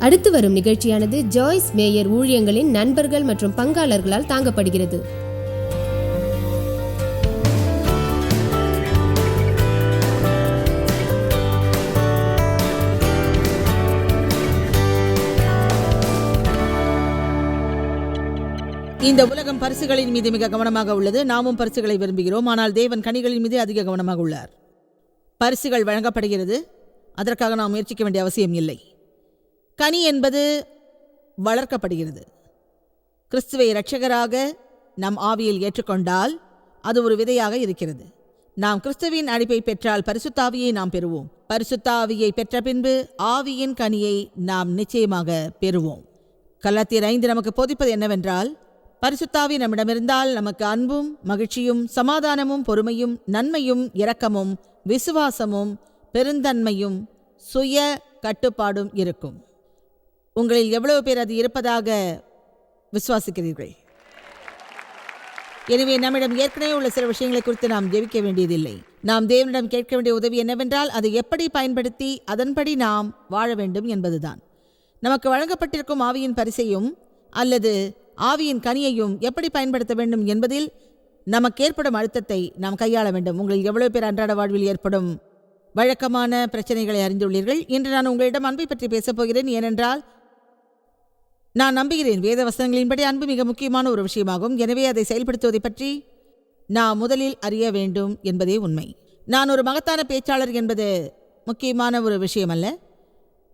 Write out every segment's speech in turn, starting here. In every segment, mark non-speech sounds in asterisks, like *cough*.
அடுத்து வரும் நிகழ்ச்சியானது ஜாய்ஸ் மேயர் ஊழியங்களின் நண்பர்கள் மற்றும் பங்காளர்களால் தாங்கப்படுகிறது. இந்த உலகம் பரிசுகளின் மீது மிக கவனமாக உள்ளது. நாமும் பரிசுகளை விரும்புகிறோம். ஆனால் தேவன் கனிகளின் மீது அதிக கவனமாக உள்ளார். பரிசுகள் வழங்கப்படுகிறது. அதற்காக நாம் முயற்சிக்க வேண்டிய அவசியம் இல்லை. கனி என்பது வளர்க்கப்படுகிறது. கிறிஸ்துவை இரட்சகராக நம் ஆவியில் ஏற்றுக்கொண்டால் அது ஒரு விதையாக இருக்கிறது. நாம் கிறிஸ்துவின் அழைப்பை பெற்றால் பரிசுத்தாவியை நாம் பெறுவோம். பரிசுத்தாவியை பெற்ற பின்பு ஆவியின் கனியை நாம் நிச்சயமாக பெறுவோம். கலாத்தியர் ஐந்து நமக்கு போதிப்பது என்னவென்றால் பரிசுத்தாவி நம்மிடமிருந்தால் நமக்கு அன்பும் மகிழ்ச்சியும் சமாதானமும் பொறுமையும் நன்மையும் இரக்கமும் விசுவாசமும் பெருந்தன்மையும் சுய கட்டுப்பாடும் இருக்கும். உங்களில் எவ்வளவு பேர் அது இருப்பதாக விசுவாசிக்கிறீர்கள். எனவே நம்மிடம் ஏற்கனவே உள்ள சில விஷயங்களை குறித்து நாம் ஜெபிக்க வேண்டியதில்லை. நாம் தேவனிடம் கேட்க வேண்டிய உதவி என்னவென்றால் அதை எப்படி பயன்படுத்தி அதன்படி நாம் வாழ வேண்டும் என்பதுதான். நமக்கு வழங்கப்பட்டிருக்கும் ஆவியின் பரிசையும் அல்லது ஆவியின் கனியையும் எப்படி பயன்படுத்த வேண்டும் என்பதில் நமக்கு ஏற்படும் அழுத்தத்தை நாம் கையாள வேண்டும். உங்களில் எவ்வளவு பேர் அன்றாட வாழ்வில் ஏற்படும் வழக்கமான பிரச்சனைகளை அறிந்துள்ளீர்கள். இன்று நான் உங்களிடம் அன்பை பற்றி பேசப் போகிறேன். ஏனென்றால் நான் நம்புகிறேன். வேத வசனங்களின்படி அன்பு மிக முக்கியமான ஒரு விஷயமாகும். எனவே அதை செயல்படுத்துவதை பற்றி நான் முதலில் அறிய வேண்டும் என்பதே உண்மை. நான் ஒரு மகத்தான பேச்சாளர் என்பது முக்கியமான ஒரு விஷயம் அல்ல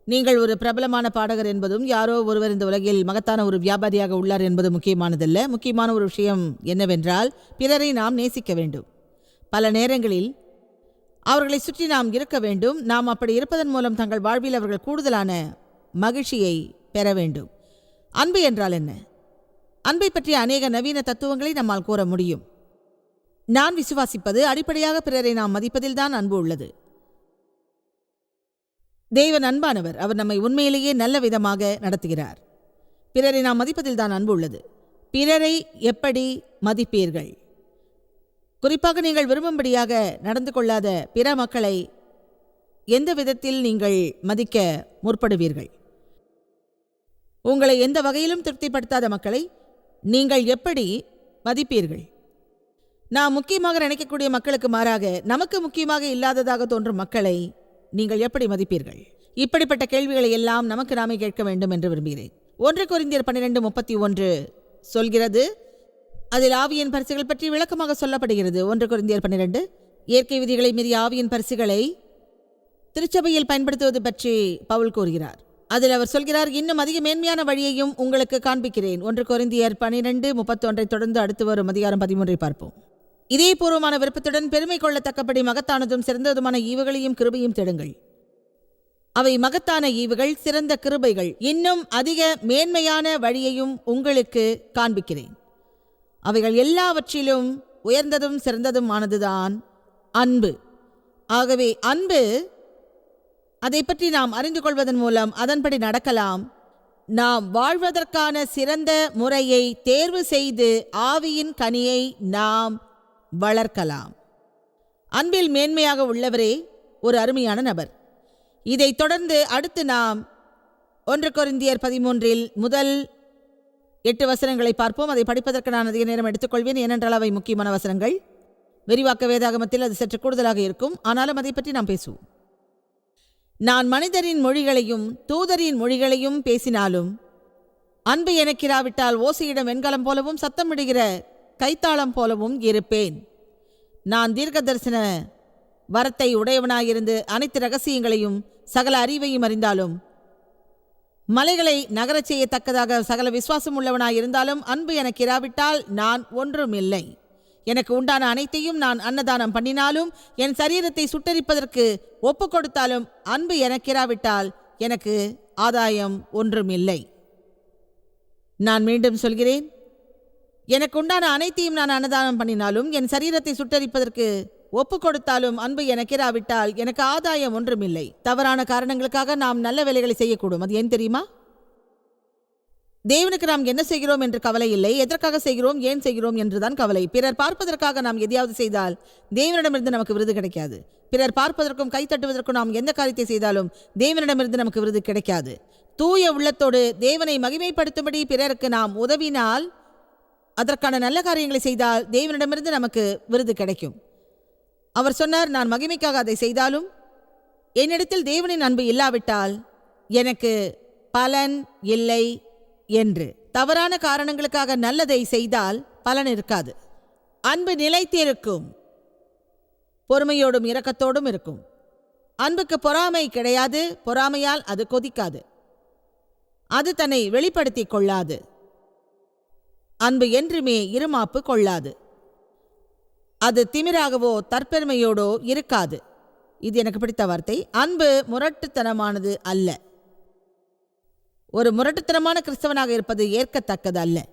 நீங்கள் ஒரு பிரபலமான பாடகர் என்பதும் யாரோ ஒருவர் இந்த உலகில் மகத்தான ஒரு வியாபாரியாக உள்ளார் என்பது முக்கியமானதல்ல. முக்கியமான ஒரு விஷயம் என்னவென்றால் பிறரை நாம் நேசிக்க வேண்டும். பல நேரங்களில் அவர்களை சுற்றி நாம் இருக்க வேண்டும். நாம் அப்படி இருப்பதன் மூலம் தங்கள் வாழ்வில் அவர்கள் கூடுதலான மகிழ்ச்சியை பெற வேண்டும். அன்பு என்றால் என்ன? அன்பை பற்றிய அநேக நவீன தத்துவங்களை நம்மால் கூற முடியும். நான் விசுவாசிப்பது அடிப்படையாக பிறரை நாம் மதிப்பதில்தான் அன்பு உள்ளது. தேவன் அன்பானவர் அவர் நம்மை உண்மையிலேயே நல்ல விதமாக நடத்துகிறார். பிறரை நாம் மதிப்பதில் தான் அன்பு உள்ளது. பிறரை எப்படி மதிப்பீர்கள்? குறிப்பாக நீங்கள் விரும்பும்படியாக நடந்து கொள்ளாத பிற மக்களை எந்த விதத்தில் நீங்கள் மதிக்க முற்படுவீர்கள்? உங்களை எந்த வகையிலும் திருப்திப்படுத்தாத மக்களை நீங்கள் எப்படி மதிப்பீர்கள்? நாம் முக்கியமாக நினைக்கக்கூடிய மக்களுக்கு மாறாக நமக்கு முக்கியமாக இல்லாததாக தோன்றும் மக்களை நீங்கள் எப்படி மதிப்பீர்கள்? இப்படிப்பட்ட கேள்விகளை எல்லாம் நமக்கு நாமே கேட்க வேண்டும் என்று விரும்புகிறேன். ஒன்று குறிந்தியர் பன்னிரெண்டு முப்பத்தி ஒன்று சொல்கிறது அதில் ஆவியின் பரிசுகள் பற்றி விளக்கமாக சொல்லப்படுகிறது. ஒன்று குறிந்தியர் பன்னிரெண்டு இயற்கை விதிகளை மீறி ஆவியின் பரிசுகளை திருச்சபையில் பயன்படுத்துவது பற்றி பவுல் கூறுகிறார். அதில் அவர் சொல்கிறார் இன்னும் அதிக மேன்மையான வழியையும் உங்களுக்கு காண்பிக்கிறேன். ஒன்று குறைந்தியர் பனிரெண்டு முப்பத்தொன்றை தொடர்ந்து அடுத்து வரும் அதிகாரம் பதிமூன்றை பார்ப்போம். இதே பூர்வமான விருப்பத்துடன் பெருமை கொள்ளத்தக்கபடி மகத்தானதும் சிறந்ததுமான ஈவுகளையும் கிருபையும் தேடுங்கள். அவை மகத்தான ஈவுகள் சிறந்த கிருபைகள். இன்னும் அதிக மேன்மையான வழியையும் உங்களுக்கு காண்பிக்கிறேன். அவைகள் எல்லாவற்றிலும் உயர்ந்ததும் சிறந்ததுமானதுதான் அன்பு. ஆகவே அன்பு அதை பற்றி நாம் அறிந்து கொள்வதன் மூலம் அதன்படி நடக்கலாம். நாம் வாழ்வதற்கான சிறந்த முறையை தேர்வு செய்து ஆவியின் கனியை நாம் வளர்க்கலாம். அன்பில் மேன்மையாக உள்ளவரே ஒரு அருமையான நபர். இதைத் தொடர்ந்து அடுத்து நாம் ஒன்று கொரிந்தியர் பதிமூன்றில் முதல் எட்டு வசனங்களை பார்ப்போம். அதை படிப்பதற்கு நான் அதிக நேரம் எடுத்துக்கொள்வேன். ஏனென்றால் அவை முக்கியமான வசனங்கள். விரிவாக்க வேதாகமத்தில் அது சற்று கூடுதலாக இருக்கும். ஆனாலும் அதை பற்றி நாம் பேசுவோம். நான் மனிதரின் மொழிகளையும் தூதரின் மொழிகளையும் பேசினாலும் அன்பு எனக்கிராவிட்டால் ஓசையிடம் வெண்கலம் போலவும் சத்தமிடுகிற கைத்தாளம் போலவும் இருப்பேன். நான் தீர்க்க தரிசன வரத்தை உடையவனாயிருந்து அனைத்து ரகசியங்களையும் சகல அறிவையும் அறிந்தாலும் மலைகளை நகரச் செய்யத்தக்கதாக சகல விசுவாசம் உள்ளவனாயிருந்தாலும் அன்பு எனக்கிராவிட்டால் நான் ஒன்றும் இல்லை எனக்கு உண்டான அனைத்தையும் நான் அன்னதானம் பண்ணினாலும் என் சரீரத்தை சுட்டரிப்பதற்கு ஒப்பு கொடுத்தாலும் அன்பு எனக்கிராவிட்டால் எனக்கு ஆதாயம் ஒன்றும் இல்லை நான் மீண்டும் சொல்கிறேன் எனக்கு உண்டான அனைத்தையும் நான் அன்னதானம் பண்ணினாலும் என் சரீரத்தை சுட்டரிப்பதற்கு ஒப்பு கொடுத்தாலும் அன்பு எனக்கிராவிட்டால் எனக்கு ஆதாயம் ஒன்றுமில்லை. தவறான காரணங்களுக்காக நாம் நல்ல வேலைகளை செய்யக்கூடும். அது ஏன் தெரியுமா? தேவனுக்கு நாம் என்ன செய்கிறோம் என்று கவலை இல்லை. எதற்காக செய்கிறோம்? ஏன் செய்கிறோம் என்றுதான் கவலை. பிறர் பார்ப்பதற்காக நாம் எதையாவது செய்தால் தேவனிடமிருந்து நமக்கு விருது கிடைக்காது. பிறர் பார்ப்பதற்கும் கைத்தட்டுவதற்கும் நாம் எந்த காரியத்தை செய்தாலும் தேவனிடமிருந்து நமக்கு விருது கிடைக்காது. தூய உள்ளத்தோடு தேவனை மகிமைப்படுத்தும்படி பிறருக்கு நாம் உதவினால் அதற்கான நல்ல காரியங்களை செய்தால் தேவனிடமிருந்து நமக்கு விருது கிடைக்கும். அவர் சொன்னார் நான் மகிமைக்காக அதை செய்தாலும் என்னிடத்தில் தேவனின் அன்பு இல்லாவிட்டால் எனக்கு பலன் இல்லை. என்று. தவறான காரணங்களுக்காக நல்லதை செய்தால் பலன் இருக்காது. அன்பு நிலைத்திருக்கும். பொறுமையோடும் இரக்கத்தோடும் இருக்கும். அன்புக்கு பொறாமை கிடையாது. பொறாமையால் அது கொதிக்காது. அது தன்னை வெளிப்படுத்திக் கொள்ளாது. அன்பு என்றுமே இருமாப்பு கொள்ளாது. அது திமிராகவோ தற்பெருமையோடோ இருக்காது. இது எனக்கு பிடித்த வார்த்தை. அன்பு முரட்டுத்தனமானது அல்ல. ஒரு முரட்டுத்தனமான கிறிஸ்தவனாக இருப்பது ஏற்கத்தக்கது அல்ல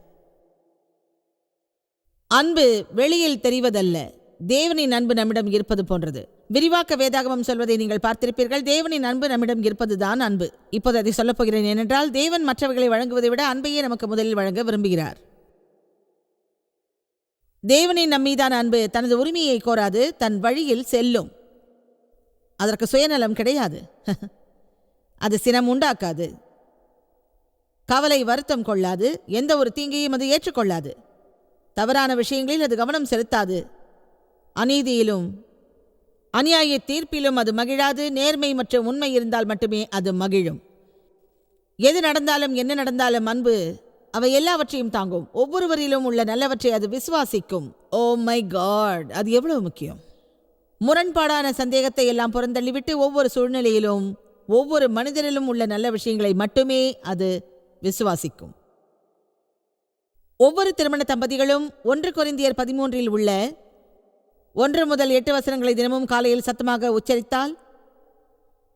அன்பு வெளியில் தெரிவதல்ல. தேவனின் அன்பு நம்மிடம் இருப்பது போன்றது. விரிவாக்க வேதாகமம் சொல்வதை நீங்கள் பார்த்திருப்பீர்கள். தேவனின் அன்பு நம்மிடம் இருப்பதுதான் அன்பு. இப்போது அதை சொல்லப்போகிறேன் ஏனென்றால் தேவன் மற்றவர்களை வழங்குவதை விட அன்பையே நமக்கு முதலில் வழங்க விரும்புகிறார். தேவனின் நம்மீதான அன்பு தனது உரிமையை கோராது தன் வழியில் செல்லும். அதற்கு சுயநலம் கிடையாது. *laughs* அது சினம் உண்டாக்காது. கவலை வருத்தம் கொள்ளாது எந்த ஒரு தீங்கையும் அது ஏற்றுக்கொள்ளாது. தவறான விஷயங்களில் அது கவனம் செலுத்தாது. அநீதியிலும் அநியாய தீர்ப்பிலும் அது மகிழாது நேர்மை மற்றும் உண்மை இருந்தால் மட்டுமே அது மகிழும். எது நடந்தாலும் என்ன நடந்தாலும் அன்பு அவை எல்லாவற்றையும் தாங்கும். ஒவ்வொருவரிலும் உள்ள நல்லவற்றை அது விசுவாசிக்கும். ஓ மை காட் அது எவ்வளவு முக்கியம். முரண்பாடான சந்தேகத்தை எல்லாம் புறந்தள்ளிவிட்டு ஒவ்வொரு சூழ்நிலையிலும் ஒவ்வொரு மனிதரிலும் உள்ள நல்ல விஷயங்களை மட்டுமே அது விசுவாசிக்கும். ஒவ்வொரு திருமண தம்பதிகளும் ஒன்று குறைந்தியர் பதிமூன்றில் உள்ள ஒன்று முதல் எட்டு வசனங்களை தினமும் காலையில் சத்தமாக உச்சரித்தால்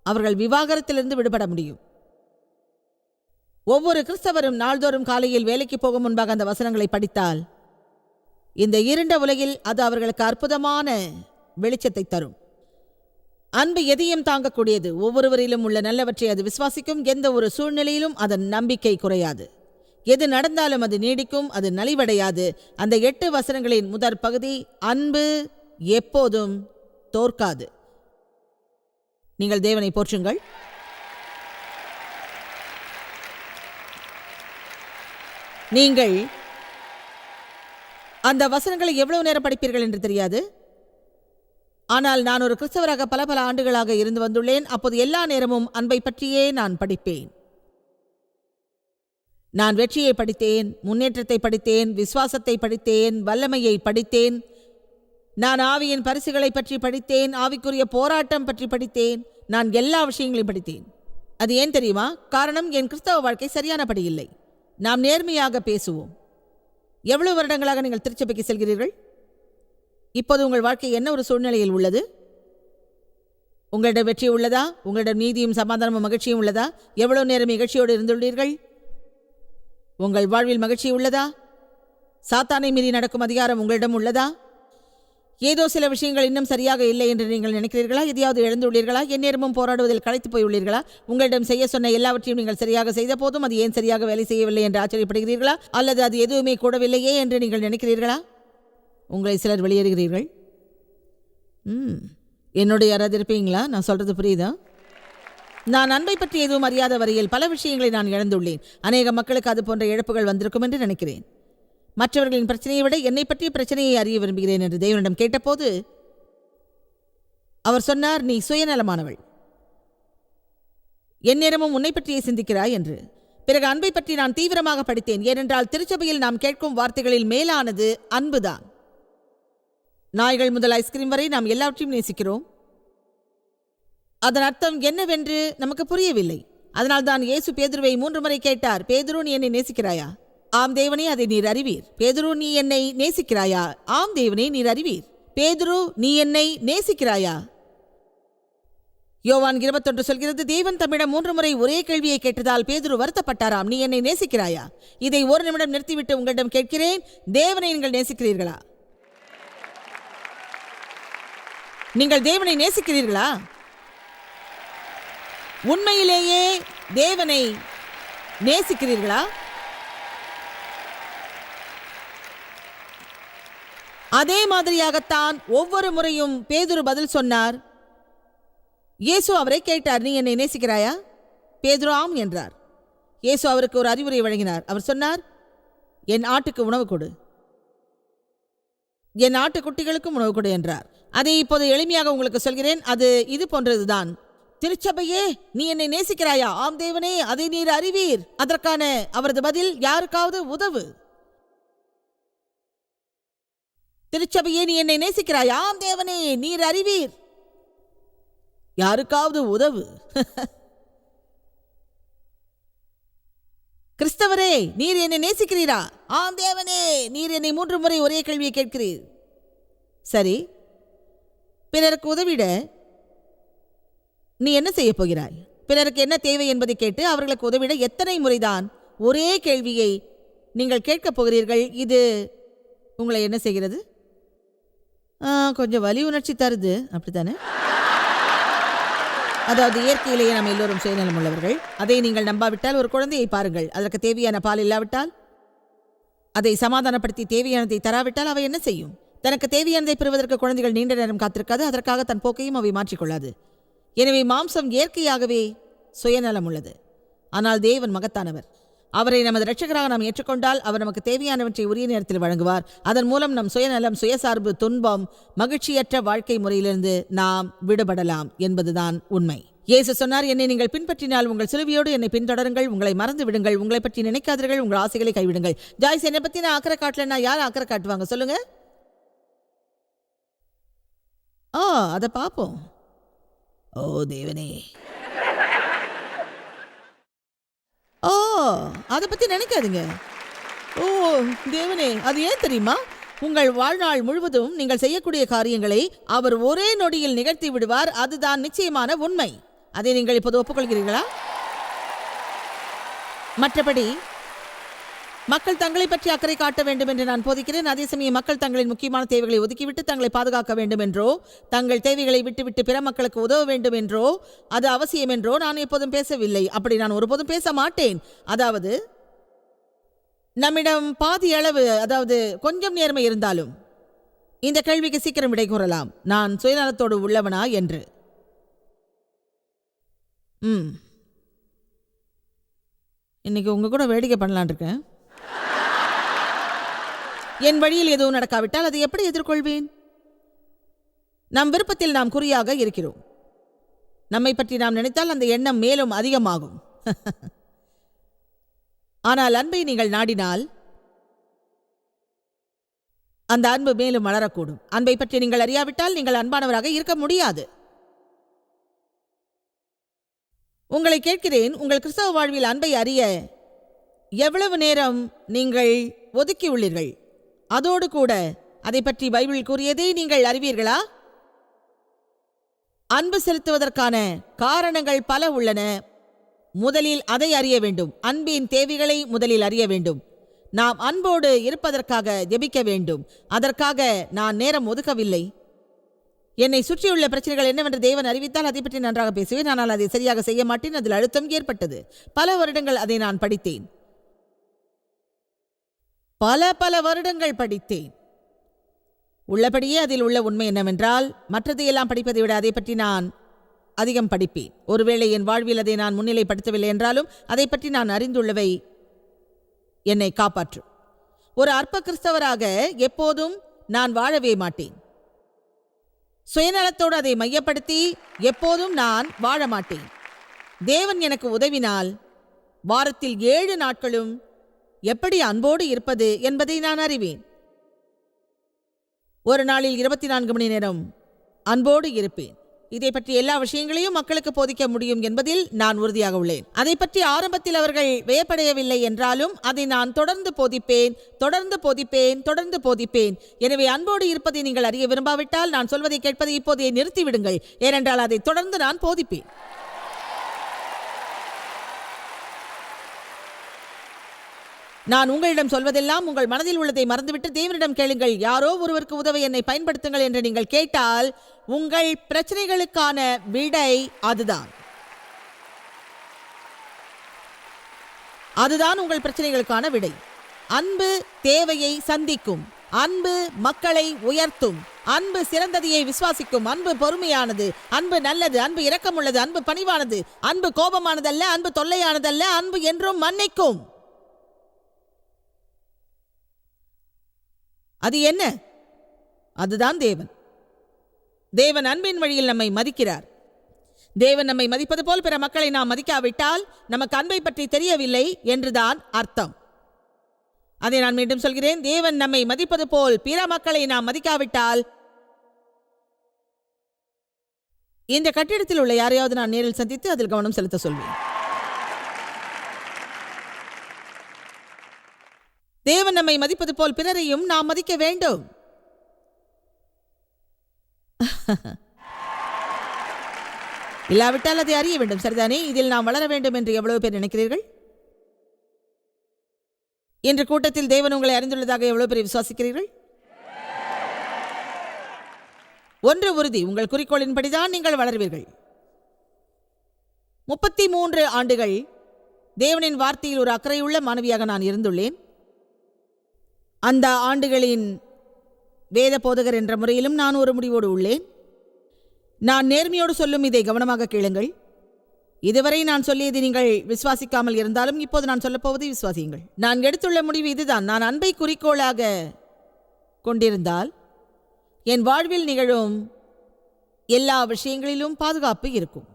அவர்கள் விவாகரத்திலிருந்து விடுபட முடியும். ஒவ்வொரு கிறிஸ்தவரும் நாள்தோறும் காலையில் வேலைக்கு போகும் முன்பாக அந்த வசனங்களை படித்தால் இந்த இருண்ட உலகில் அது அவர்களுக்கு அற்புதமான வெளிச்சத்தை தரும். அன்பு எதையும் தாங்கக்கூடியது. ஒவ்வொருவரிலும் உள்ள நல்லவற்றை அது விசுவாசிக்கும். எந்த ஒரு சூழ்நிலையிலும் அதன் நம்பிக்கை குறையாது. எது நடந்தாலும் அது நீடிக்கும் அது நலிவடையாது. அந்த எட்டு வசனங்களின் முதற் பகுதி அன்பு எப்போதும் தோற்காது. நீங்கள் தேவனை போற்றுங்கள். நீங்கள் அந்த வசனங்களை எவ்வளவு நேரம் படிப்பீர்கள் என்று தெரியாது? ஆனால் நான் ஒரு கிறிஸ்தவராக பல பல ஆண்டுகளாக இருந்து வந்துள்ளேன். அப்போது எல்லா நேரமும் அன்பை பற்றியே நான் படிப்பேன். நான் வெற்றியை படித்தேன் முன்னேற்றத்தை படித்தேன் விசுவாசத்தை படித்தேன் வல்லமையை படித்தேன். நான் ஆவியின் பரிசுகளை பற்றி படித்தேன் ஆவிக்குரிய போராட்டம் பற்றி படித்தேன். நான் எல்லா விஷயங்களையும் படித்தேன். அது ஏன் தெரியுமா? காரணம் என் கிறிஸ்தவ வாழ்க்கை சரியானபடி இல்லை. நாம் நேர்மையாக பேசுவோம். எவ்வளவு வருடங்களாக நீங்கள் திருச்சபைக்கு செல்கிறீர்கள்? இப்போது உங்கள் வாழ்க்கை என்ன ஒரு சூழ்நிலையில் உள்ளது? உங்களிடம் வெற்றி உள்ளதா? உங்களிடம் நீதியும் சமாதானமும் மகிழ்ச்சியும் உள்ளதா? எவ்வளவு நேரம் நிகழ்ச்சியோடு இருந்துள்ளீர்கள்? உங்கள் வாழ்வில் மகிழ்ச்சி உள்ளதா? சாத்தானை மீறி நடக்கும் அதிகாரம் உங்களிடம் உள்ளதா? ஏதோ சில விஷயங்கள் இன்னும் சரியாக இல்லை என்று நீங்கள் நினைக்கிறீர்களா? எதையாவது இழந்துள்ளீர்களா? எந்நேரமும் போராடுவதில் களைத்து போயுள்ளீர்களா? உங்களிடம் செய்ய சொன்ன எல்லாவற்றையும் நீங்கள் சரியாக செய்த போதும் அது ஏன் சரியாக வேலை செய்யவில்லை என்று ஆச்சரியப்படுகிறீர்களா? அல்லது அது எதுவுமே கூடவில்லையே என்று நீங்கள் நினைக்கிறீர்களா? உங்களை சிலர் வெளியேறுகிறீர்கள். ம் என்னோட யாராவது இருப்பீங்களா நான் சொல்கிறது புரியுதா? நான் அன்பை பற்றி எதுவும் அறியாத வரையில் பல விஷயங்களை நான் இழந்துள்ளேன். அநேக மக்களுக்கு அது போன்ற இழப்புகள் வந்திருக்கும் என்று நினைக்கிறேன். மற்றவர்களின் பிரச்சனையை விட என்னை பற்றிய பிரச்சனையை அறிய விரும்புகிறேன் என்று தேவனிடம் கேட்டபோது அவர் சொன்னார் நீ சுயநலமானவள். எந்நேரமும் உன்னை பற்றியே சிந்திக்கிறாய் என்று. பிறகு அன்பை பற்றி நான் தீவிரமாக படித்தேன். ஏனென்றால் திருச்சபையில் நாம் கேட்கும் வார்த்தைகளில் மேலானது அன்புதான். நாய்கள் முதல் ஐஸ்கிரீம் வரை நாம் எல்லாவற்றையும் நேசிக்கிறோம். அதன் அர்த்தம் என்னவென்று நமக்கு புரியவில்லை. அதனால் தான் இயேசு பேதுருவை மூன்று முறை கேட்டார் பேதுரு நீ என்னை நேசிக்கிறாயா? ஆம் தேவனே அதை நீர் அறிவீர். பேதுரு நீ என்னை நேசிக்கிறாயா? ஆம் தேவனே நீர் அறிவீர். பேதுரு நீ என்னை நேசிக்கிறாயா? யோவான் இருபத்தொன்று சொல்கிறது தேவன் தம்மிடம் மூன்று முறை ஒரே கேள்வியை கேட்டதால் பேதுரு வருத்தப்பட்டாராம் நீ என்னை நேசிக்கிறாயா? இதை ஒரு நிமிடம் நிறுத்திவிட்டு உங்களிடம் கேட்கிறேன் தேவனை நீங்கள் நேசிக்கிறீர்களா? நீங்கள் தேவனை நேசிக்கிறீர்களா? உண்மையிலேயே தேவனை நேசிக்கிறீர்களா? அதே மாதிரியாகத்தான் ஒவ்வொரு முறையும் பேதுரு பதில் சொன்னார். இயேசு அவரை கேட்டார் நீ என்னை நேசிக்கிறாயா? பேதுரு ஆம் என்றார். இயேசு அவருக்கு ஒரு அறிவுரை வழங்கினார். அவர் சொன்னார் என் ஆட்டுக்கு உணவு கொடு. என் ஆட்டுக்குட்டிகளுக்கும் உணவு கொடு என்றார். அதை இப்போது எளிமையாக உங்களுக்கு சொல்கிறேன். அது இது போன்றதுதான். திருச்சபையே நீ என்னை நேசிக்கிறாயா? ஆம் தேவனே அதை நீர் அறிவீர். அதற்கான அவரது பதில் யாருக்காவது உதவு. திருச்சபையே நீ என்னை நேசிக்கிறாயா? ஆம் தேவனே நீர் அறிவீர். யாருக்காவது உதவு. *laughs* கிறிஸ்தவரே நீர் என்னை நேசிக்கிறீரா? ஆம் தேவனே நீர் என்னை மூன்று முறை ஒரே கேள்வியை கேட்கிறீர். சரி பிறருக்கு உதவிட நீ என்ன செய்ய போகிறாய்? பிறருக்கு என்ன தேவை என்பதை கேட்டு அவர்களுக்கு உதவிட எத்தனை முறைதான் ஒரே கேள்வியை நீங்கள் கேட்கப் போகிறீர்கள்? இது உங்களை என்ன செய்கிறது? கொஞ்சம் வலி உணர்ச்சி தருது. அப்படித்தானே? அதாவது இயற்கையிலேயே நம்ம எல்லோரும் சுயநலம் உள்ளவர்கள். அதை நீங்கள் நம்பாவிட்டால் ஒரு குழந்தையை பாருங்கள். அதற்கு தேவையான பால் இல்லாவிட்டால் அதை சமாதானப்படுத்தி தேவையானதை தராவிட்டால் அவை என்ன செய்யும்? தனக்கு தேவையானதை பெறுவதற்கு குழந்தைகள் நீண்ட நேரம் காத்திருக்காது. அதற்காக தன் போக்கையும் அவை மாற்றிக்கொள்ளாது. எனவே மாம்சம் இயற்கையாகவே சுயநலம் உள்ளது ஆனால் தேவன் மகத்தானவர். அவரை நமது ரட்சகராக நாம் ஏற்றுக்கொண்டால் அவர் நமக்கு தேவையானவற்றை உரிய நேரத்தில் வழங்குவார். அதன் மூலம் நம் சுயநலம் சுயசார்பு துன்பம் மகிழ்ச்சியற்ற வாழ்க்கை முறையிலிருந்து நாம் விடுபடலாம் என்பதுதான் உண்மை. இயேசு சொன்னார் என்னை நீங்கள் பின்பற்றினால் உங்கள் சிலுவையோடு என்னை பின்தொடருங்கள். உங்களை மறந்து விடுங்கள். உங்களை பற்றி நினைக்காதீர்கள். உங்கள் ஆசைகளை கைவிடுங்கள். ஜாய்ஸ் என்னை பற்றி நான் அக்கறை காட்டலன்னா யார் அக்கறை காட்டுவாங்க? சொல்லுங்க. ஆ அதை பார்ப்போம் ஓ தேவனே. ஓ அதை பற்றி நினைக்காதீங்க. ஓ தேவனே அது ஏன் தெரியுமா? உங்கள் வாழ்நாள் முழுவதும் நீங்கள் செய்யக்கூடிய காரியங்களை அவர் ஒரே நொடியில் நிகழ்த்தி விடுவார். அதுதான் நிச்சயமான உண்மை. அதை நீங்கள் இப்போது ஒப்புக்கொள்கிறீர்களா? மற்றபடி மக்கள் தங்களை பற்றி அக்கறை காட்ட வேண்டும் என்று நான் போதிக்கிறேன். அதே சமயம் மக்கள் தங்களின் முக்கியமான தேவைகளை ஒதுக்கிவிட்டு தங்களை பாதுகாக்க வேண்டும் என்றோ தங்கள் தேவைகளை விட்டுவிட்டு பிற மக்களுக்கு உதவ வேண்டும் என்றோ அது அவசியம் என்றோ நான் எப்போதும் பேசவில்லை. அப்படி நான் ஒருபோதும் பேச மாட்டேன். அதாவது நம்மிடம் பாதி அளவு அதாவது கொஞ்சம் நேர்மை இருந்தாலும் இந்த கேள்விக்கு சீக்கிரம் விடை கூறலாம். நான் சுயநலத்தோடு உள்ளவனா என்று. ம். இன்னைக்கு உங்கள் கூட வேடிக்கை பண்ணலான் இருக்கேன். என் வழியில் எதுவும் நடக்காவிட்டால் அதை எப்படி எதிர்கொள்வேன்? நம் விருப்பத்தில் நாம் குறியாக இருக்கிறோம். நம்மை பற்றி நாம் நினைத்தால் அந்த எண்ணம் மேலும் அதிகமாகும். *laughs* ஆனால் அன்பை நீங்கள் நாடினால் அந்த அன்பு மேலும் வளரக்கூடும். அன்பை பற்றி நீங்கள் அறியாவிட்டால் நீங்கள் அன்பானவராக இருக்க முடியாது. உங்களை கேட்கிறேன் உங்கள் கிறிஸ்தவ வாழ்வில் அன்பை அறிய எவ்வளவு நேரம் நீங்கள் ஒதுக்கியுள்ளீர்கள் அதோடு கூட அதை பற்றி பைபிள் கூறியதை நீங்கள் அறிவீர்களா? அன்பு செலுத்துவதற்கான காரணங்கள் பல உள்ளன. முதலில் அதை அறிய வேண்டும். அன்பின் தேவைகளை முதலில் அறிய வேண்டும். நாம் அன்போடு இருப்பதற்காக ஜெபிக்க வேண்டும். அதற்காக நான் நேரம் ஒதுக்கவில்லை. என்னை சுற்றியுள்ள பிரச்சனைகள் என்னவென்று தேவன் அறிவித்தால் அதை பற்றி நன்றாக பேசுவேன். ஆனால் அதை சரியாக செய்ய மாட்டேன். அதில் அழுத்தம் ஏற்பட்டது. பல வருடங்கள் அதை நான் படித்தேன். பல பல வருடங்கள் படித்தேன். உள்ளபடியே அதில் உள்ள உண்மை என்னவென்றால் மற்றதையெல்லாம் படிப்பதை விட அதை பற்றி நான் அதிகம் படிப்பேன். ஒருவேளை என் வாழ்வில் அதை நான் முன்னிலைப்படுத்தவில்லை என்றாலும் அதை பற்றி நான் அறிந்துள்ளவை என்னை காப்பாற்றும். ஒரு அற்ப கிறிஸ்தவராக எப்போதும் நான் வாழவே மாட்டேன். சுயநலத்தோடு அதை மையப்படுத்தி எப்போதும் நான் வாழ மாட்டேன். தேவன் எனக்கு உதவினால் வாரத்தில் ஏழு நாட்களும் எப்படி அன்போடு இருப்பது என்பதை நான் அறிவேன். ஒரு நாளில் இருபத்தி நான்கு மணி நேரம் அன்போடு இருப்பேன். இதை பற்றி எல்லா விஷயங்களையும் மக்களுக்கு போதிக்க முடியும் என்பதில் நான் உறுதியாக உள்ளேன். அதை பற்றி ஆரம்பத்தில் அவர்கள் வியப்படையவில்லை என்றாலும் அதை நான் தொடர்ந்து போதிப்பேன் தொடர்ந்து போதிப்பேன் தொடர்ந்து போதிப்பேன். எனவே அன்போடு இருப்பதை நீங்கள் அறிய விரும்பாவிட்டால் நான் சொல்வதை கேட்பதை இப்போதையே நிறுத்திவிடுங்கள். ஏனென்றால் அதை தொடர்ந்து நான் போதிப்பேன். நான் உங்களிடம் சொல்வதெல்லாம் உங்கள் மனதில் உள்ளதை மறந்துவிட்டு தேவனிடம் கேளுங்கள். யாரோ ஒருவருக்கு உதவ என்னை பயன்படுத்துங்கள் என்று நீங்கள் கேட்டால் உங்கள் பிரச்சனைகளுக்கான விடை அதுதான். அதுதான் உங்கள் பிரச்சனைகளுக்கான விடை. அன்பு தேவையை சந்திக்கும். அன்பு மக்களை உயர்த்தும். அன்பு சிறந்ததையை விசுவாசிக்கும். அன்பு பொறுமையானது. அன்பு நல்லது. அன்பு இரக்கமுள்ளது. அன்பு பணிவானது. அன்பு கோபமானதல்ல. அன்பு தொல்லையானதல்ல. அன்பு என்றும் மன்னிக்கும். அது என்ன? அதுதான் தேவன். தேவன் அன்பின் வழியில் நம்மை மதிக்கிறார். தேவன் நம்மை மதிப்பது போல் பிற மக்களை நாம் மதிக்காவிட்டால் நமக்கு அன்பை பற்றி தெரியவில்லை என்றுதான் அர்த்தம். அதை நான் மீண்டும் சொல்கிறேன். தேவன் நம்மை மதிப்பது போல் பிற மக்களை நாம் மதிக்காவிட்டால் இந்த கட்டிடத்தில் உள்ள யாரையாவது நான் நேரில் சந்தித்து அதில் கவனம் செலுத்த சொல்வேன். தேவன் நம்மை மதிப்பது போல் பிறரையும் நாம் மதிக்க வேண்டும். *laughs* இல்லாவிட்டால் அதை அறிய வேண்டும். சரிதானே? இதில் நாம் வளர வேண்டும் என்று எவ்வளவு பேர் நினைக்கிறீர்கள்? இன்று கூட்டத்தில் தேவன் உங்களை அறிந்துள்ளதாக எவ்வளவு பேர் விசுவாசிக்கிறீர்கள்? ஒன்று உறுதி. உங்கள் குறிக்கோளின்படிதான் நீங்கள் வளர்வீர்கள். முப்பத்தி மூன்று ஆண்டுகள் தேவனின் வார்த்தையில் ஒரு அக்கறையுள்ள மாணவியாக நான் இருந்துள்ளேன். அந்த ஆண்டுகளின் வேத போதகர் என்ற முறையிலும் நான் ஒரு முடிவோடு உள்ளேன். நான் நேர்மையோடு சொல்லும் இதை கவனமாக கேளுங்கள். இதுவரை நான் சொல்லியதை நீங்கள் விசுவாசிக்காமல் இருந்தாலும் இப்போது நான் சொல்லப்போவதை விசுவாசியுங்கள். நான் எடுத்துள்ள முடிவு இதுதான். நான் அன்பை குறிக்கோளாக கொண்டிருந்தால் என் வாழ்வில் நிகழும் எல்லா விஷயங்களிலும் பாதுகாப்பு இருக்கும்.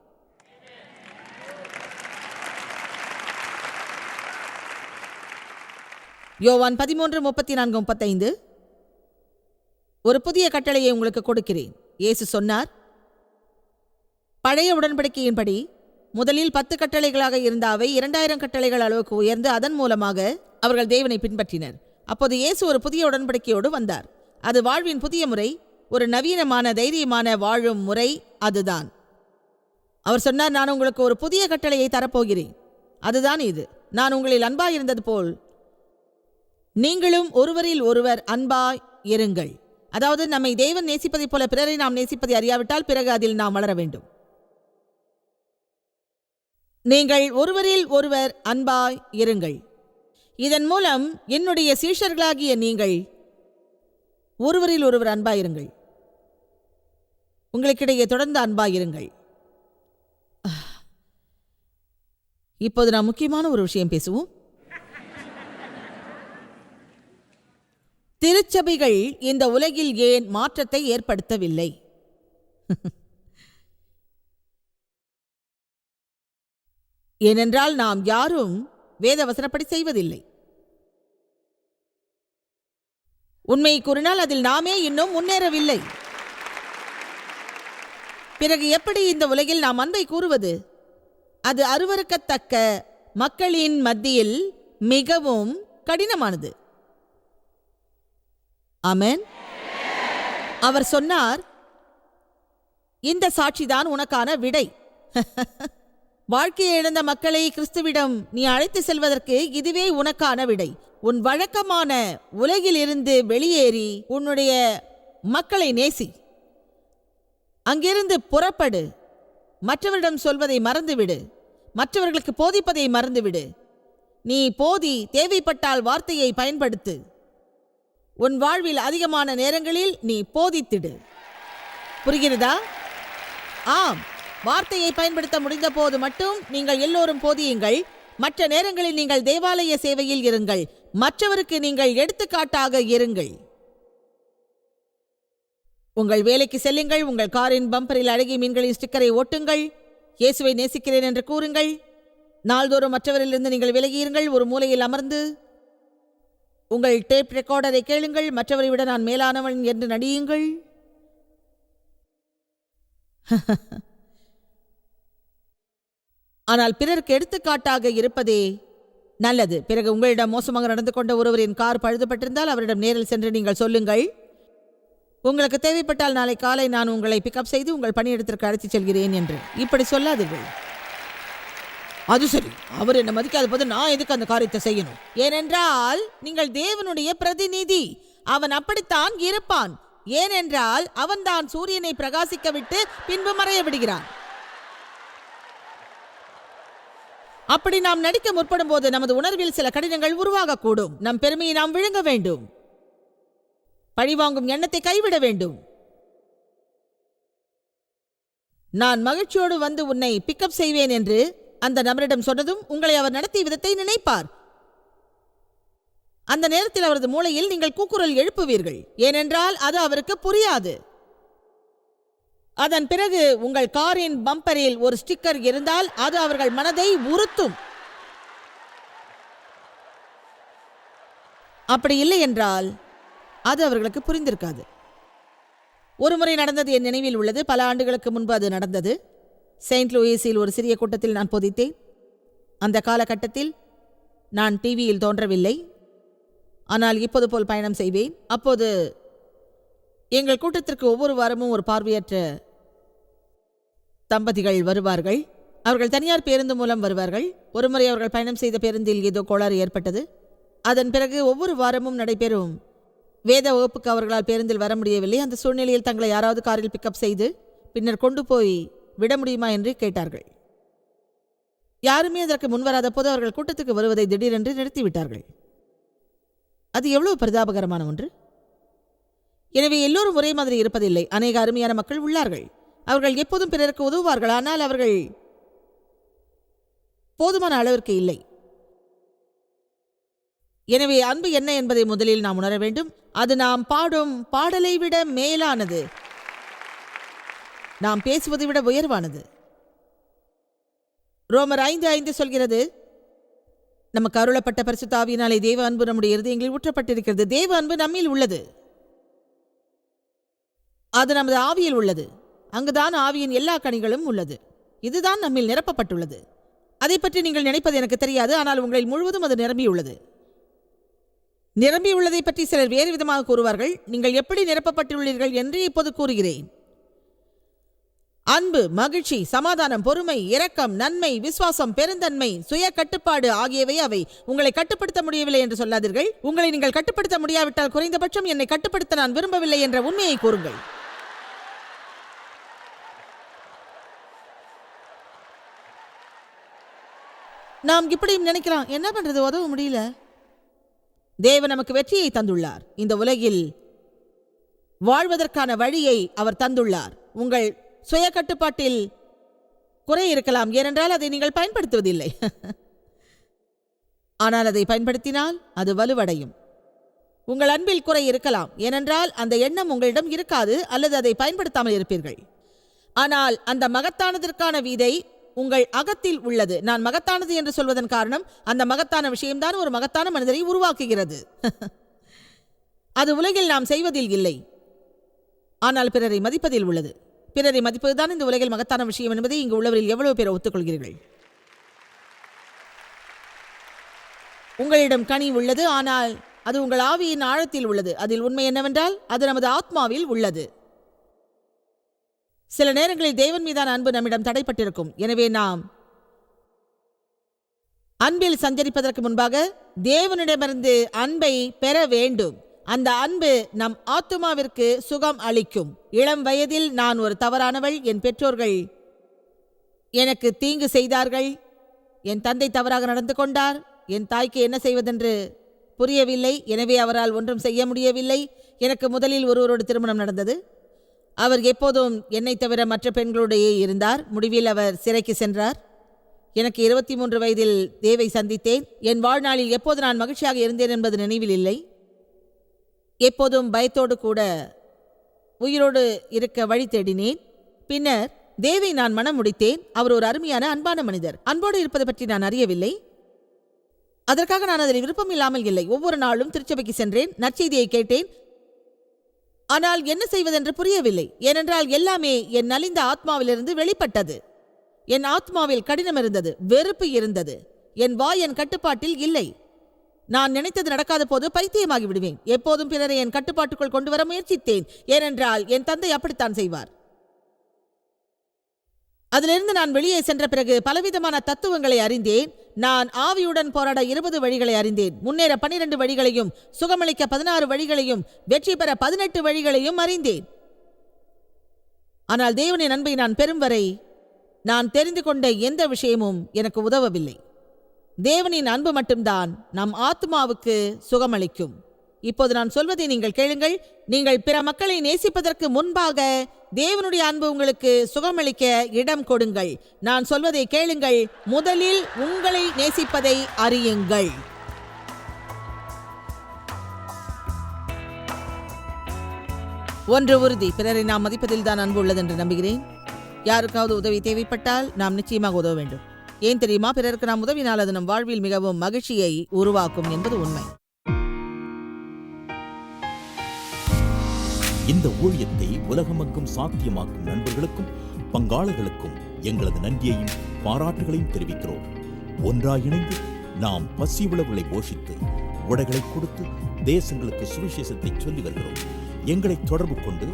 யோவான் பதிமூன்று முப்பத்தி நான்கு முப்பத்தைந்து. ஒரு புதிய கட்டளையை உங்களுக்கு கொடுக்கிறேன். இயேசு சொன்னார் பழைய உடன்படிக்கையின்படி முதலில் பத்து கட்டளைகளாக இருந்த அவை இரண்டாயிரம் கட்டளைகள் அளவுக்கு உயர்ந்து அதன் மூலமாக அவர்கள் தேவனை பின்பற்றினர். அப்போது இயேசு ஒரு புதிய உடன்படிக்கையோடு வந்தார். அது வாழ்வின் புதிய முறை ஒரு நவீனமான தைரியமான வாழும் முறை அதுதான். அவர் சொன்னார் நான் உங்களுக்கு ஒரு புதிய கட்டளையை தரப்போகிறேன். அதுதான் இது. நான் உங்களில் அன்பாயிருந்தது போல் நீங்களும் ஒருவரில் ஒருவர் அன்பாய் இருங்கள். அதாவது நம்மை தேவன் நேசிப்பதைப் போல பிறரை நாம் நேசிப்பதை அறியாவிட்டால் பிறகு அதில் நாம் வளர வேண்டும். நீங்கள் ஒருவரில் ஒருவர் அன்பாய் இருங்கள். இதன் மூலம் என்னுடைய சீஷர்களாகிய நீங்கள் ஒருவரில் ஒருவர் அன்பாயிருங்கள் உங்களுக்கிடையே தொடர்ந்து அன்பாயிருங்கள் இப்போது நாம் முக்கியமான ஒரு விஷயம் பேசுவோம். திருச்சபைகள் இந்த உலகில் ஏன் மாற்றத்தை ஏற்படுத்தவில்லை? *laughs* ஏனென்றால் நாம் யாரும் வேத வசனப்படி செய்வதில்லை. உண்மை கூறினால் அதில் நாமே இன்னும் முன்னேறவில்லை. பிறகு எப்படி இந்த உலகில் நாம் அன்பை கூறுவது? அது அருவருக்கத்தக்க மக்களின் மத்தியில் மிகவும் கடினமானது. அமேன் அவர் சொன்னார் இந்த சாட்சிதான் உனக்கான விடை. *laughs* வாழ்க்கையை இழந்த மக்களை கிறிஸ்துவிடம் நீ அழைத்து செல்வதற்கு இதுவே உனக்கான விடை. உன் வழக்கமான உலகில் இருந்து வெளியேறி உன்னுடைய மக்களை நேசி. அங்கிருந்து புறப்படு. மற்றவரிடம் சொல்வதை மறந்துவிடு. மற்றவர்களுக்கு போதிப்பதை மறந்துவிடு. நீ போதி தேவைப்பட்டால் வார்த்தையை பயன்படுத்து. உன் வாழ்வில் அதிகமான நேரங்களில் நீ போதித்திடு. புரிகிறதா? ஆம். வார்த்தையை பயன்படுத்த முடிந்த போது மட்டும் நீங்கள் எல்லோரும் போதியுங்கள். மற்ற நேரங்களில் நீங்கள் தேவாலய சேவையில் இருங்கள். மற்றவருக்கு நீங்கள் எடுத்துக்காட்டாக இருங்கள். உங்கள் வேலைக்கு செல்லுங்கள். உங்கள் காரின் பம்பரில் அழகிய மீன்களின் ஸ்டிக்கரை ஒட்டுங்கள் இயேசுவை நேசிக்கிறேன் என்று கூறுங்கள். நாள்தோறும் மற்றவரிலிருந்து நீங்கள் விலகியிருங்கள். ஒரு மூலையில் அமர்ந்து உங்கள் டேப் ரெக்கார்டரை கேளுங்கள் மற்றவரை விட நான் மேலானவன் என்று நடியுங்கள். ஆனால் பிறருக்கு எடுத்துக்காட்டாக இருப்பதே நல்லது. பிறகு உங்களிடம் மோசமாக நடந்து கொண்ட ஒருவரின் கார் பழுதுபட்டிருந்தால் அவரிடம் நேரில் சென்று நீங்கள் சொல்லுங்கள். உங்களுக்கு தேவைப்பட்டால் நாளை காலை நான் உங்களை பிக்கப் செய்து உங்கள் பணியிடத்திற்கு அழைத்துச் செல்கிறேன் என்று. இப்படி சொல்லாதீர்கள். அது சரி. அவர் என்ன மதிக்காத போது நான் எதுக்கு அந்த காரியத்தை செய்யணும்? ஏனென்றால் நீங்கள் தேவனுடைய பிரதிநிதி. அவன் அப்படித்தான் இருப்பான். ஏனென்றால் அவன் தான் சூரியனை பிரகாசிக்க விட்டு பின்பு மறைய விடுகிறான். அப்படி நாம் நடிக்க முற்படும் போது நமது உணர்வில் சில கடினங்கள் உருவாகக்கூடும். நம் பெருமையை நாம் விழுங்க வேண்டும். பழிவாங்கும் எண்ணத்தை கைவிட வேண்டும். நான் மகிழ்ச்சியோடு வந்து உன்னை பிக்கப் செய்வேன் என்று அந்த நபரிடம் சொன்னதும் உங்களை அவர் நடத்திய விதத்தை நினைப்பார். அந்த நேரத்தில் அவரது மூளையில் நீங்கள் கூக்குரல் எழுப்புவீர்கள். ஏனென்றால் அது அவருக்கு புரியாது. அதன் பிறகு உங்கள் காரின் பம்பரில் ஒரு ஸ்டிக்கர் இருந்தால் அது அவர்கள் மனதை உறுத்தும். அப்படி இல்லை என்றால் அது அவர்களுக்கு புரிந்திருக்காது. ஒரு முறை நடந்தது என் நினைவில் உள்ளது. பல ஆண்டுகளுக்கு முன்பு அது நடந்தது. செயின்ட் லூயிஸில் ஒரு சிறிய கூட்டத்தில் நான் பொதித்தேன். அந்த காலகட்டத்தில் நான் டிவியில் தோன்றவில்லை. ஆனால் இப்போது போல் பயணம் செய்வேன். அப்போது எங்கள் கூட்டத்திற்கு ஒவ்வொரு வாரமும் ஒரு பார்வையற்ற தம்பதிகள் வருவார்கள். அவர்கள் தனியார் பேருந்து மூலம் வருவார்கள். ஒருமுறை அவர்கள் பயணம் செய்த பேருந்தில் ஏதோ கோளாறு ஏற்பட்டது. அதன் பிறகு ஒவ்வொரு வாரமும் நடைபெறும். வேத வகுப்புக்கு அவர்களால் பேருந்தில் வர முடியவில்லை. அந்த சூழ்நிலையில் தங்களை யாராவது காரில் பிக்கப் செய்து பின்னர் கொண்டு போய் விட முடியுமா என்று கேட்டார்கள். யாருமே அதற்கு முன்வராத போது அவர்கள் கூட்டத்துக்கு வருவதை திடீரென்று நிறுத்திவிட்டார்கள். அது எவ்வளவு பரிதாபகரமான ஒன்று? எனவே எல்லோரும் ஒரே மாதிரி இருப்பதில்லை. அநேக அருமையான மக்கள் உள்ளார்கள். அவர்கள் எப்போதும் பிறருக்கு உதவுவார்கள். ஆனால் அவர்கள் போதுமான அளவிற்கு இல்லை. எனவே அன்பு என்ன என்பதை முதலில் நாம் உணர வேண்டும். அது நாம் பாடும் பாடலை விட மேலானது. நாம் பேசுவதை விட உயர்வானது. ரோமர் ஐந்து ஐந்து சொல்கிறது நமக்கு அருளப்பட்ட பரிசுத்தாவியினாலே தேவ அன்பு நம்முடைய இருதயங்களில் ஊற்றப்பட்டிருக்கிறது. தேவ அன்பு நம்மில் உள்ளது. அது நமது ஆவியில் உள்ளது. அங்குதான் ஆவியின் எல்லா கனிகளும் உள்ளது. இதுதான் நம்மில் நிரப்பப்பட்டுள்ளது. அதை பற்றி நீங்கள் நினைப்பது எனக்கு தெரியாது ஆனால் உங்களில் முழுவதும் அது நிரம்பியுள்ளது. நிரம்பியுள்ளதை பற்றி சிலர் வேறு விதமாக கூறுவார்கள் நீங்கள் எப்படி நிரப்பப்பட்டுள்ளீர்கள் என்று இப்போது கூறுகிறேன். அன்பு மகிழ்ச்சி சமாதானம் பொறுமை இரக்கம் நன்மை விசுவாசம் பெருந்தன்மை சுய கட்டுப்பாடு ஆகியவை அவை. உங்களை கட்டுப்படுத்த முடியவில்லை என்று சொல்லாதீர்கள். உங்களை நீங்கள் கட்டுப்படுத்த முடியாவிட்டால் குறைந்தபட்சம் என்னை கட்டுப்படுத்த நான் விரும்பவில்லை என்ற உண்மையை கூறுங்கள். நாம் இப்படியும் நினைக்கிறோம் என்ன பண்றது? உதவ முடியல. தேவ நமக்கு வெற்றியை தந்துள்ளார். இந்த உலகில் வாழ்வதற்கான வழியை அவர் தந்துள்ளார். உங்கள் சுய கட்டுப்பாட்டில் குறை இருக்கலாம். ஏனென்றால் அதை நீங்கள் பயன்படுத்துவதில்லை. *laughs* ஆனால் அதை பயன்படுத்தினால் அது வலுவடையும். உங்கள் அன்பில் குறை இருக்கலாம். ஏனென்றால் அந்த எண்ணம் உங்களிடம் இருக்காது அல்லது அதை பயன்படுத்தாமல் இருப்பீர்கள். ஆனால் அந்த மகத்தானதற்கான வீதை உங்கள் அகத்தில் உள்ளது. நான் மகத்தானது என்று சொல்வதன் காரணம் அந்த மகத்தான விஷயம்தான் ஒரு மகத்தான மனிதரை உருவாக்குகிறது. *laughs* அது உலகில் நாம் செய்வதில் இல்லை. ஆனால் பிறரை மதிப்பதில் உள்ளது. பிறரை மதிப்பதுதான் இந்த உலகில் மகத்தான விஷயம் என்பதை இங்கு உள்ளவரில் எவ்வளவு பேர் ஒத்துக்கொள்கிறீர்கள்? உங்களிடம் கனி உள்ளது ஆனால் அது உங்கள் ஆவியின் ஆழத்தில் உள்ளது. அதில் உண்மை என்னவென்றால் அது நமது ஆத்மாவில் உள்ளது. சில நேரங்களில் தேவன் மீதான அன்பு நம்மிடம் தடைப்பட்டிருக்கும். எனவே நாம் அன்பில் சஞ்சரிப்பதற்கு முன்பாக தேவனிடமிருந்து அன்பை பெற வேண்டும். அந்த அன்பு நம் ஆத்துமாவிற்கு சுகம் அளிக்கும். இளம் வயதில் நான் ஒரு தவறானவள் என் பெற்றோர்கள் எனக்கு தீங்கு செய்தார்கள். என் தந்தை தவறாக நடந்து கொண்டார். என் தாய்க்கு என்ன செய்வதென்று புரியவில்லை. எனவே அவரால் ஒன்றும் செய்ய முடியவில்லை. எனக்கு முதலில் ஒருவரோடு திருமணம் நடந்தது. அவர் எப்போதும் என்னை தவிர மற்ற பெண்களுடையே இருந்தார். முடிவில் அவர் சிறைக்கு சென்றார். எனக்கு இருபத்தி மூன்று வயதில் தேவை சந்தித்தேன். என் வாழ்நாளில் எப்போது நான் மகிழ்ச்சியாக இருந்தேன் என்பது நினைவில் இல்லை. எப்போதும் பயத்தோடு கூட உயிரோடு இருக்க வழி தேடினேன். பின்னர் தேவை நான் மனம் முடித்தேன். அவர் ஒரு அருமையான அன்பான மனிதர். அன்போடு இருப்பது பற்றி நான் அறியவில்லை. அதற்காக நான் அதில் விருப்பம் இல்லாமல் இல்லை. ஒவ்வொரு நாளும் திருச்சபைக்கு சென்றேன். நற்செய்தியை கேட்டேன். ஆனால் என்ன செய்வதென்று புரியவில்லை. ஏனென்றால் எல்லாமே என் நலிந்த ஆத்மாவிலிருந்து வெளிப்பட்டது. என் ஆத்மாவில் கடினம் இருந்தது. வெறுப்பு இருந்தது. என் வாய் என் கட்டுப்பாட்டில் இல்லை. நான் நினைத்தது நடக்காத போது பைத்தியமாகி விடுவேன். எப்போதும் பிறரை என் கட்டுப்பாட்டுக்குள் கொண்டு வர முயற்சித்தேன். ஏனென்றால் என் தந்தை அப்படித்தான் செய்வார். அதிலிருந்து நான் வெளியே சென்ற பிறகு பலவிதமான தத்துவங்களை அறிந்தேன். நான் ஆவியுடன் போராட இருபது வழிகளை அறிந்தேன். முன்னேற பனிரெண்டு வழிகளையும் சுகமளிக்க பதினாறு வழிகளையும் வெற்றி பெற பதினெட்டு வழிகளையும் அறிந்தேன். ஆனால் தேவனின் அன்பை நான் பெறும் வரை நான் தெரிந்து கொண்ட எந்த விஷயமும் எனக்கு உதவவில்லை. தேவனின் அன்பு மட்டும்தான் நம் ஆத்மாவுக்கு சுகமளிக்கும். இப்போது நான் சொல்வதை நீங்கள் கேளுங்கள். நீங்கள் பிற மக்களை நேசிப்பதற்கு முன்பாக தேவனுடைய அன்பு உங்களுக்கு சுகமளிக்க இடம் கொடுங்கள். நான் சொல்வதை கேளுங்கள். முதலில் உங்களை நேசிப்பதை அறியுங்கள். ஒன்று உறுதி. பிறரை நாம் மதிப்பதில் தான் அன்பு உள்ளது என்று நம்புகிறேன். யாருக்காவது உதவி தேவைப்பட்டால் நாம் நிச்சயமாக உதவ வேண்டும். ஏன் தெரியுமா? பிறருக்கு நாம் உதவினால் அது நம் வாழ்வில் மிகவும் மகிழ்ச்சியை உருவாக்கும் என்பது உண்மை. இந்த ஊழியத்தை உலகமெங்கும் சாத்தியமாக்கும் நண்பர்களுக்கும் பங்காளர்களுக்கும் எங்களது நன்றியையும் பாராட்டுகளையும் தெரிவிக்கிறோம். ஒன்றாக இணைந்து நாம் பசி உழவுகளை போஷித்து உடைகளை கொடுத்து தேசங்களுக்கு சுவிசேஷத்தை சொல்லி வருகிறோம். எங்களை தொடர்பு கொண்டு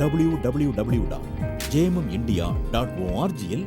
டபிள்யூ டபிள்யூ டபிள்யூ டாட் ஜேமம் இந்தியா டாட் ஓஆர்ஜியில்